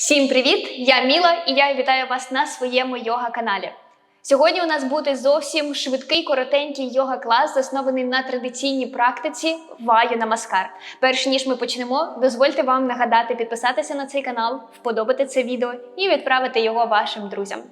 Всім привіт! Я Міла і я вітаю вас на своєму йога-каналі. Сьогодні у нас буде зовсім швидкий, коротенький йога-клас, заснований на традиційній практиці Ваю Намаскар. Перш ніж ми почнемо, дозвольте вам нагадати підписатися на цей канал, вподобати це відео і відправити його вашим друзям.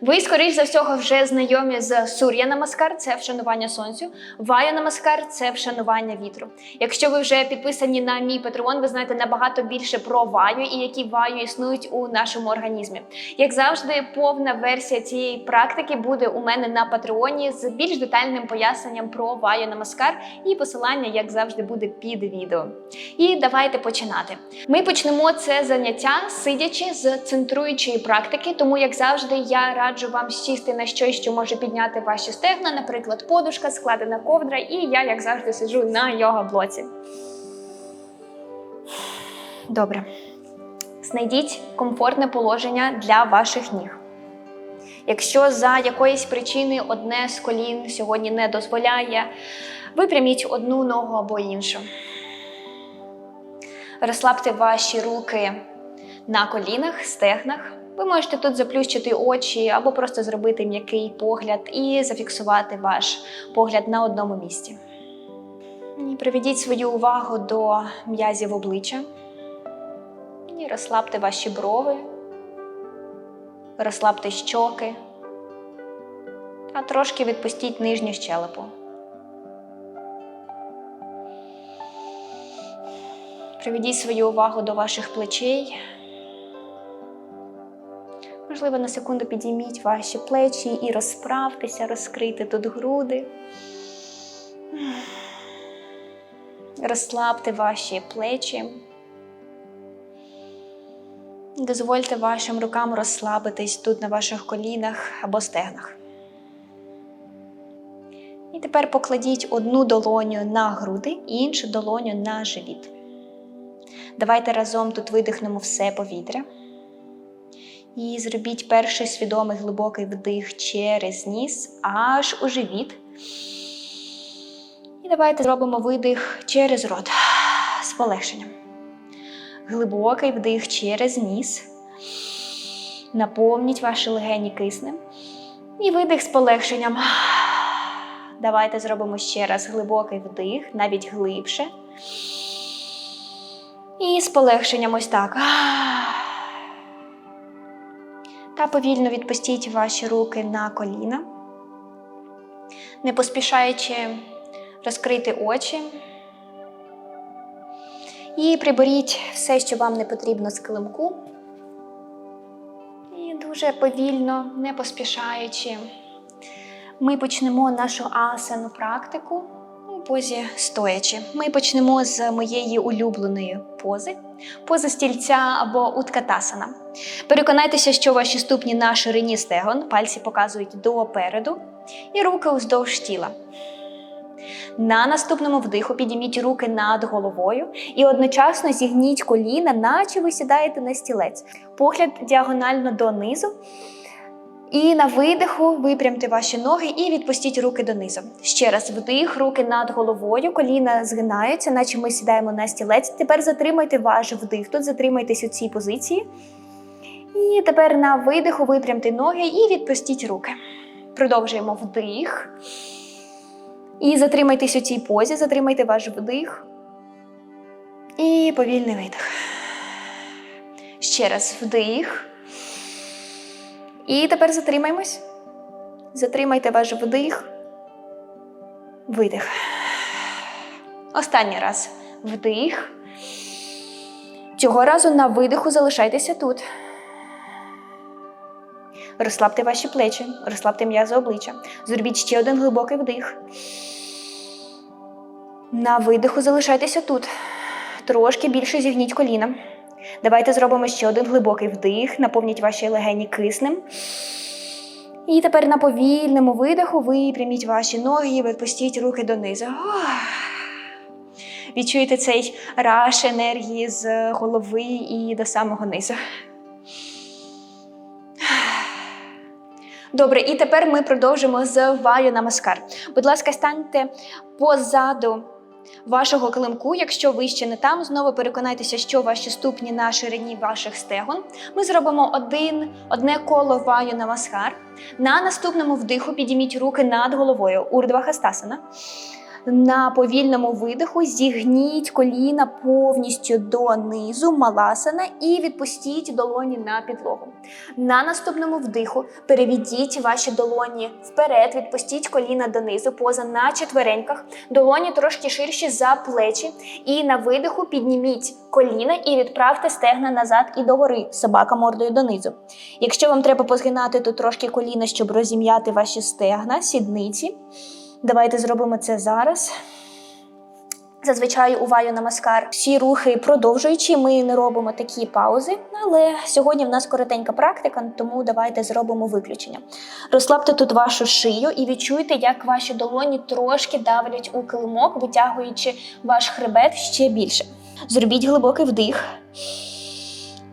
Ви, скоріш за всього, вже знайомі з Сур'я Намаскар, це вшанування сонцю, Вая Намаскар це вшанування вітру. Якщо ви вже підписані на мій Патреон, ви знаєте набагато більше про ваю і які ваю існують у нашому організмі. Як завжди, повна версія цієї практики буде у мене на Патреоні з більш детальним поясненням про ваю Намаскар і посилання, як завжди, буде під відео. І давайте починати. Ми почнемо це заняття сидячи з центруючої практики, тому як завжди, я раджу вам сісти на щось, що може підняти ваші стегна, наприклад, подушка, складена ковдра, і я, як завжди, сиджу на йога блоці. Добре. Знайдіть комфортне положення для ваших ніг. Якщо за якоїсь причини одне з колін сьогодні не дозволяє, випряміть одну ногу або іншу. Розслабте ваші руки на колінах, стегнах. Ви можете тут заплющити очі або просто зробити м'який погляд і зафіксувати ваш погляд на одному місці. І приведіть свою увагу до м'язів обличчя. І розслабте ваші брови, розслабте щоки та трошки відпустіть нижню щелепу. Приведіть свою увагу до ваших плечей. Можливо, на секунду підійміть ваші плечі і розправтеся, розкрити тут груди. Розслабте ваші плечі. Дозвольте вашим рукам розслабитись тут на ваших колінах або стегнах. І тепер покладіть одну долоню на груди, іншу долоню на живіт. Давайте разом тут видихнемо все повітря. І зробіть перший свідомий глибокий вдих через ніс, аж у живіт. І давайте зробимо видих через рот з полегшенням. Глибокий вдих через ніс. Наповніть ваші легені киснем. І видих з полегшенням. Давайте зробимо ще раз глибокий вдих, навіть глибше. І з полегшенням ось так. Та повільно відпустіть ваші руки на коліна, не поспішаючи розкрити очі. І приберіть все, що вам не потрібно з килимку. І дуже повільно, не поспішаючи, ми почнемо нашу асану практику у позі стоячи. Ми почнемо з моєї улюбленої пози, пози стільця або уткатасана. Переконайтеся, що ваші ступні на ширині стегон, пальці показують допереду, і руки уздовж тіла. На наступному вдиху підійміть руки над головою і одночасно зігніть коліна, наче ви сідаєте на стілець. Погляд діагонально донизу. І на видиху випрямте ваші ноги і відпустіть руки донизу. Ще раз вдих, руки над головою, коліна згинаються, наче ми сідаємо на стілець. Тепер затримайте ваш вдих. Тут затримайтесь у цій позиції. І тепер на видиху випрямте ноги і відпустіть руки. Продовжуємо вдих. І затримайтесь у цій позі, затримайте ваш вдих. І повільний видих. Ще раз вдих. І тепер затримаємось. Затримайте ваш вдих. Видих. Останній раз вдих. Цього разу на видиху залишайтеся тут. Розслабте ваші плечі, розслабте м'язи обличчя. Зробіть ще один глибокий вдих. На видиху залишайтеся тут. Трошки більше зігніть коліна. Давайте зробимо ще один глибокий вдих, наповніть ваші легені киснем. І тепер на повільному видиху випряміть ваші ноги і відпустіть руки донизу. Відчуєте цей раш енергії з голови і до самого низу. Добре, і тепер ми продовжимо з ваю намаскар. Будь ласка, станьте позаду вашого килимку. Якщо ви ще не там, знову переконайтеся, що ваші ступні на ширині ваших стегон. Ми зробимо один, одне коло ваю намаскар. На наступному вдиху підійміть руки над головою. Урдва хастасана. На повільному видиху зігніть коліна повністю донизу, маласана, і відпустіть долоні на підлогу. На наступному вдиху переведіть ваші долоні вперед, відпустіть коліна донизу, поза на четвереньках, долоні трошки ширші за плечі. І на видиху підніміть коліна і відправте стегна назад і догори, собака мордою донизу. Якщо вам треба позгинати тут трошки коліна, щоб розім'яти ваші стегна, сідниці. Давайте зробимо це зараз. Зазвичай у ваю намаскар всі рухи продовжуючи, ми не робимо такі паузи, але сьогодні в нас коротенька практика, тому давайте зробимо виключення. Розслабте тут вашу шию і відчуйте, як ваші долоні трошки давлять у килимок, витягуючи ваш хребет ще більше. Зробіть глибокий вдих.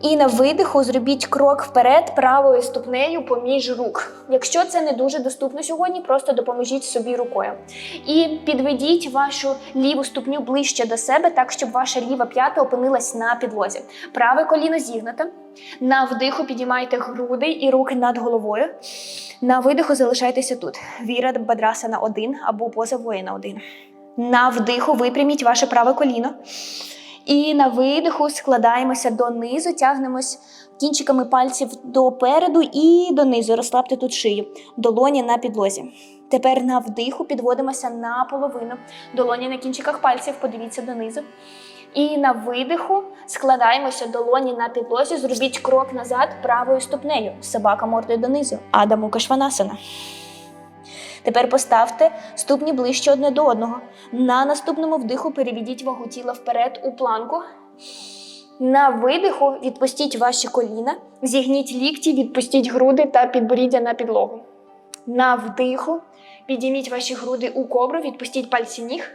І на видиху зробіть крок вперед правою ступнею поміж рук. Якщо це не дуже доступно сьогодні, просто допоможіть собі рукою. І підведіть вашу ліву ступню ближче до себе, так щоб ваша ліва п'ята опинилась на підлозі. Праве коліно зігнуте. На вдиху підіймайте груди і руки над головою. На видиху залишайтеся тут. Віра бадраса на один або поза воїна один. На вдиху випряміть ваше праве коліно. І на видиху складаємося донизу, тягнемось кінчиками пальців допереду і донизу. Розслабте тут шию. Долоні на підлозі. Тепер на вдиху підводимося на половину. Долоні на кінчиках пальців, подивіться донизу. І на видиху складаємося долоні на підлозі. Зробіть крок назад правою ступнею. Собака мордою донизу. Адаму Кашванасана. Тепер поставте ступні ближче одне до одного. На наступному вдиху переведіть вагу тіла вперед у планку. На видиху відпустіть ваші коліна, зігніть лікті, відпустіть груди та підборіддя на підлогу. На вдиху підійміть ваші груди у кобру, відпустіть пальці ніг.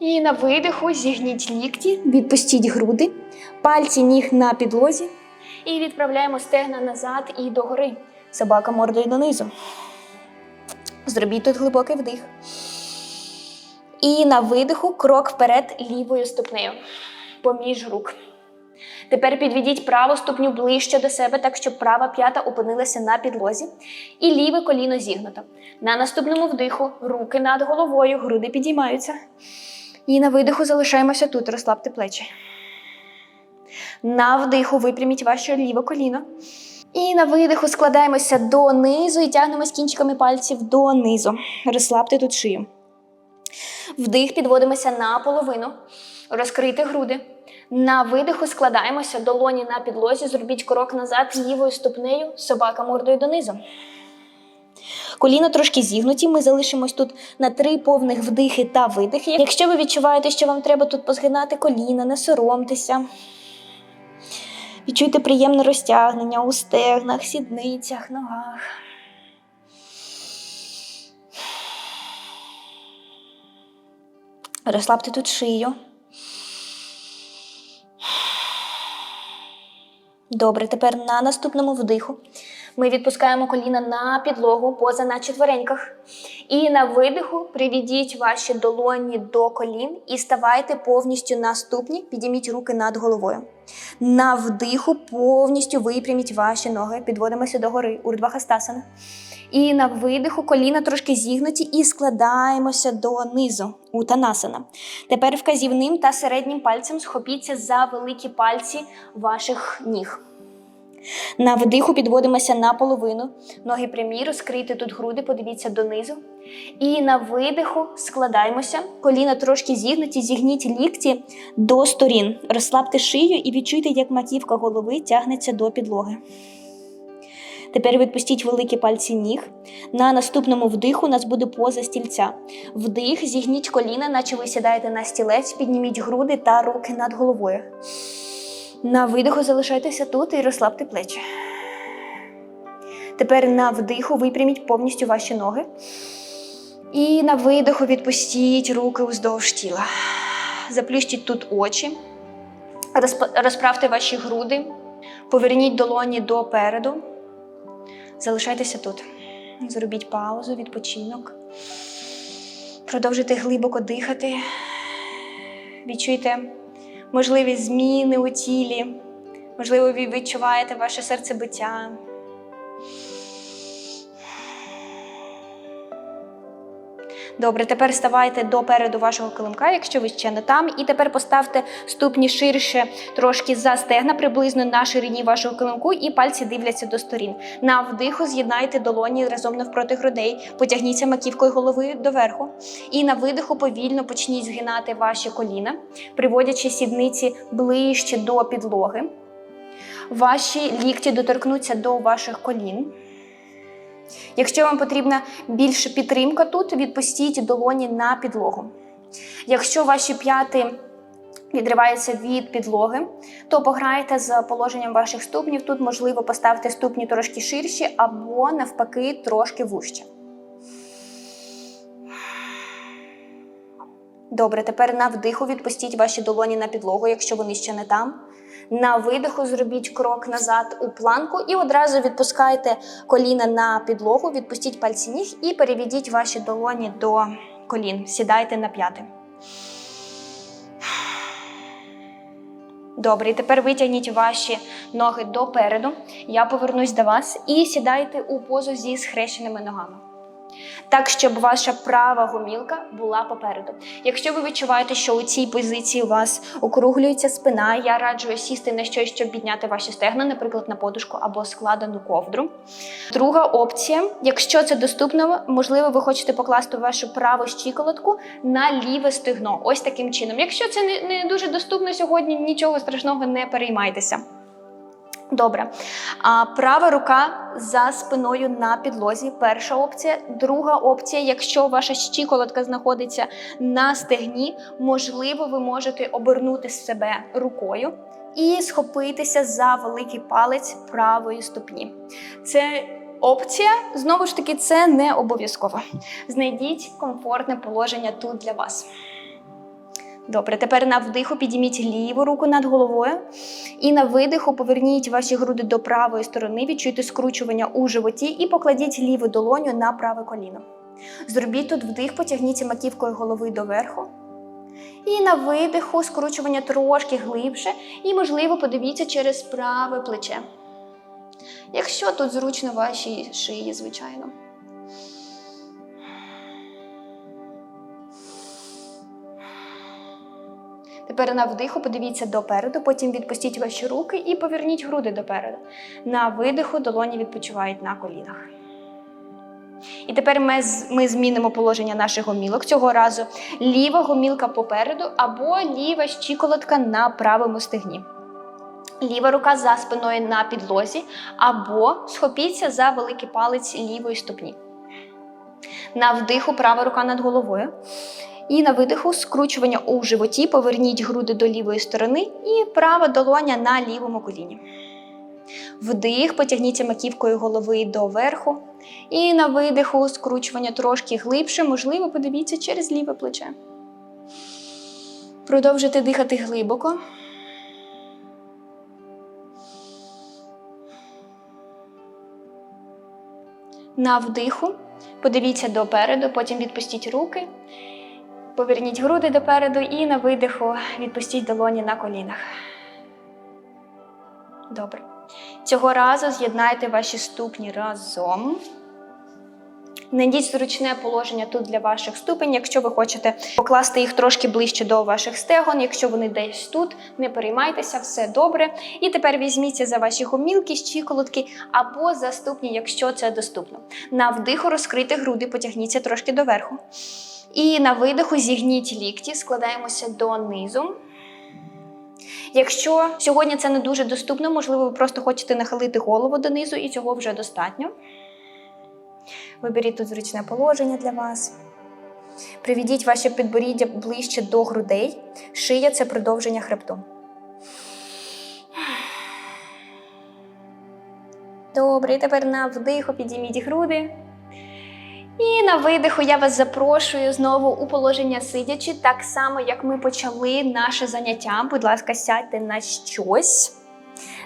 І на видиху зігніть лікті, відпустіть груди, пальці ніг на підлозі. І відправляємо стегна назад і догори. Собака мордою донизу. Зробіть тут глибокий вдих. І на видиху крок вперед лівою ступнею поміж рук. Тепер підведіть праву ступню ближче до себе, так щоб права п'ята опинилася на підлозі, і ліве коліно зігнуто. На наступному вдиху руки над головою, груди підіймаються. І на видиху залишаємося тут, розслабте плечі. На вдиху випряміть ваше ліве коліно. І на видиху складаємося донизу і тягнемось кінчиками пальців донизу. Розслабте тут шию. Вдих підводимося на половину, розкрийте груди. На видиху складаємося долоні на підлозі, зробіть крок назад лівою ступнею, собака мордою донизу. Коліна трошки зігнуті, ми залишимось тут на три повних вдихи та видихи. Якщо ви відчуваєте, що вам треба тут позгинати коліна, не соромтеся. Відчуйте приємне розтягнення у стегнах, сідницях, ногах. Розслабте тут шию. Добре, тепер на наступному вдиху ми відпускаємо коліна на підлогу, поза на четвереньках. І на видиху приведіть ваші долоні до колін і ставайте повністю на ступні, підійміть руки над головою. На вдиху повністю випряміть ваші ноги, підводимося до гори, урдвахастасана. І на видиху коліна трошки зігнуті і складаємося донизу, утанасана. Тепер вказівним та середнім пальцем схопіться за великі пальці ваших ніг. На вдиху підводимося на половину. Ноги прямі, розкрийте тут груди, подивіться донизу. І на видиху складаємося. Коліна трошки зігнуті, зігніть лікті до сторін. Розслабте шию і відчуйте, як маківка голови тягнеться до підлоги. Тепер відпустіть великі пальці ніг. На наступному вдиху у нас буде поза стільця. Вдих, зігніть коліна, наче ви сідаєте на стілець, підніміть груди та руки над головою. На видиху залишайтеся тут і розслабте плечі. Тепер на вдиху випряміть повністю ваші ноги. І на видиху відпустіть руки уздовж тіла. Заплющіть тут очі, розправте ваші груди, поверніть долоні допереду. Залишайтеся тут. Зробіть паузу, відпочинок. Продовжуйте глибоко дихати. Відчуйте можливість зміни у тілі. Можливо, ви відчуваєте ваше серцебиття. Добре, тепер ставайте допереду вашого килимка, якщо ви ще не там. І тепер поставте ступні ширше трошки за стегна, приблизно на ширині вашого килимку, і пальці дивляться до сторін. На вдиху з'єднайте долоні разом навпроти грудей, потягніться маківкою голови доверху. І на видиху повільно почніть згинати ваші коліна, приводячи сідниці ближче до підлоги. Ваші лікті доторкнуться до ваших колін. Якщо вам потрібна більша підтримка тут, відпустіть долоні на підлогу. Якщо ваші п'яти відриваються від підлоги, то пограйте з положенням ваших ступнів. Тут можливо поставити ступні трошки ширші або навпаки трошки вужче. Добре, тепер на вдиху відпустіть ваші долоні на підлогу, якщо вони ще не там. На видиху зробіть крок назад у планку і одразу відпускайте коліна на підлогу, відпустіть пальці ніг і переведіть ваші долоні до колін. Сідайте на п'яти. Добре, і тепер витягніть ваші ноги допереду. Я повернусь до вас і сідайте у позу зі схрещеними ногами. Так, щоб ваша права гомілка була попереду. Якщо ви відчуваєте, що у цій позиції у вас округлюється спина, я раджу сісти на щось, щоб підняти ваші стегна, наприклад, на подушку або складену ковдру. Друга опція, якщо це доступно, можливо, ви хочете покласти вашу праву щиколотку на ліве стегно. Ось таким чином. Якщо це не, дуже доступно сьогодні, нічого страшного не переймайтеся. Добре. А права рука за спиною на підлозі. Перша опція. Друга опція, якщо ваша щиколотка знаходиться на стегні, можливо, ви можете обернути себе рукою і схопитися за великий палець правої ступні. Це опція, знову ж таки, це не обов'язково. Знайдіть комфортне положення тут для вас. Добре, тепер на вдиху підійміть ліву руку над головою. І на видиху поверніть ваші груди до правої сторони, відчуйте скручування у животі і покладіть ліву долоню на праве коліно. Зробіть тут вдих, потягніться маківкою голови доверху. І на видиху скручування трошки глибше, і, можливо, подивіться через праве плече. Якщо тут зручно вашій шиї, звичайно. Тепер на вдиху подивіться допереду, потім відпустіть ваші руки і поверніть груди допереду. На видиху долоні відпочивають на колінах. І тепер ми, ми змінимо положення наших гомілок. Цього разу ліва гомілка попереду або ліва щиколотка на правому стегні. Ліва рука за спиною на підлозі, або схопіться за великий палець лівої ступні. На вдиху права рука над головою. І на видиху скручування у животі, поверніть груди до лівої сторони і права долоня на лівому коліні. Вдих, потягніться маківкою голови до верху. І на видиху скручування трошки глибше, можливо, подивіться через ліве плече. Продовжуйте дихати глибоко. На вдиху подивіться допереду, потім відпустіть руки. Поверніть груди допереду і на видиху відпустіть долоні на колінах. Добре. Цього разу з'єднайте ваші ступні разом. Найдіть зручне положення тут для ваших ступень. Якщо ви хочете покласти їх трошки ближче до ваших стегон, якщо вони десь тут, не переймайтеся, все добре. І тепер візьміться за ваші гомілки, щиколотки або за ступні, якщо це доступно. На вдиху розкрити груди, потягніться трошки доверху. І на видиху зігніть лікті, складаємося донизу. Якщо сьогодні це не дуже доступно, можливо, ви просто хочете нахилити голову донизу, і цього вже достатньо. Виберіть тут зручне положення для вас. Приведіть ваше підборіддя ближче до грудей. Шия це продовження хребту. Добре, і тепер на вдиху підійміть груди. І на видиху я вас запрошую знову у положення сидячи, так само, як ми почали наше заняття. Будь ласка, сядьте на щось.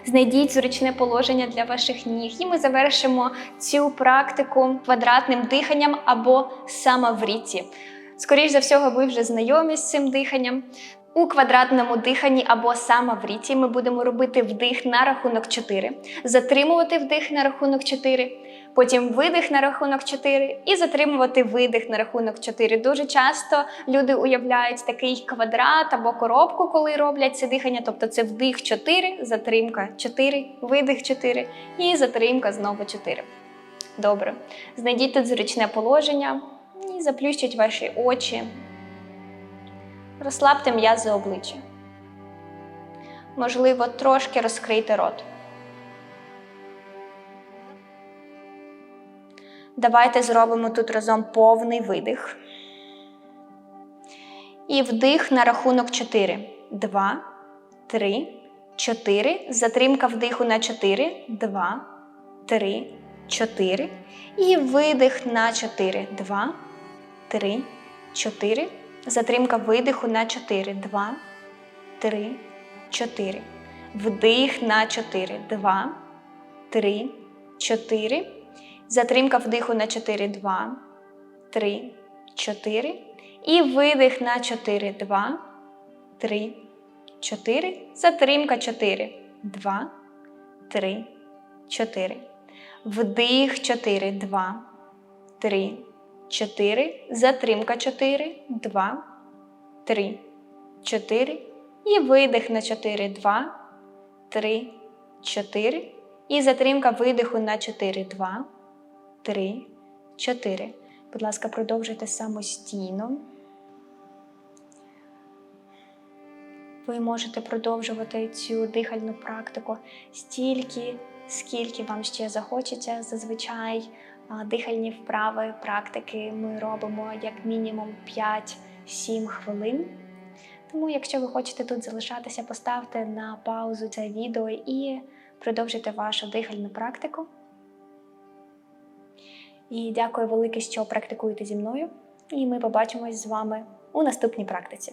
Знайдіть зручне положення для ваших ніг, і ми завершимо цю практику квадратним диханням або самовріті. Скоріше за всього, ви вже знайомі з цим диханням. У квадратному диханні або самавріті ми будемо робити вдих на рахунок 4, затримувати вдих на рахунок 4, потім видих на рахунок 4 і затримувати видих на рахунок 4. Дуже часто люди уявляють такий квадрат або коробку, коли роблять це дихання. Тобто це вдих 4, затримка 4, видих 4 і затримка знову 4. Добре. Знайдіть тут зручне положення і заплющіть ваші очі. Розслабте м'язи обличчя. Можливо, трошки розкрийте рот. Давайте зробимо тут разом повний видих. І вдих на рахунок 4. 2, 3, 4. Затримка вдиху на 4. 2, 3, 4. І видих на 4. 2, 3, 4. Затримка видиху на 4. 2, 3, 4. Вдих на 4. 2, 3, 4. Затримка вдиху на 4. 2, 3, 4. І видих на 4. 2, 3, 4. Затримка 4. 2, 3, 4. Вдих 4. 2, 3, 4. Затримка 4. 2, 3, 4. І видих на 4. 2, 3, 4. І затримка видиху на 4. 2, 3, 4. Будь ласка, продовжуйте самостійно. Ви можете продовжувати цю дихальну практику стільки, скільки вам ще захочеться. Зазвичай дихальні вправи, практики ми робимо як мінімум 5-7 хвилин. Тому, якщо ви хочете тут залишатися, поставте на паузу це відео і продовжуйте вашу дихальну практику. І дякую велике, що практикуєте зі мною. І ми побачимось з вами у наступній практиці.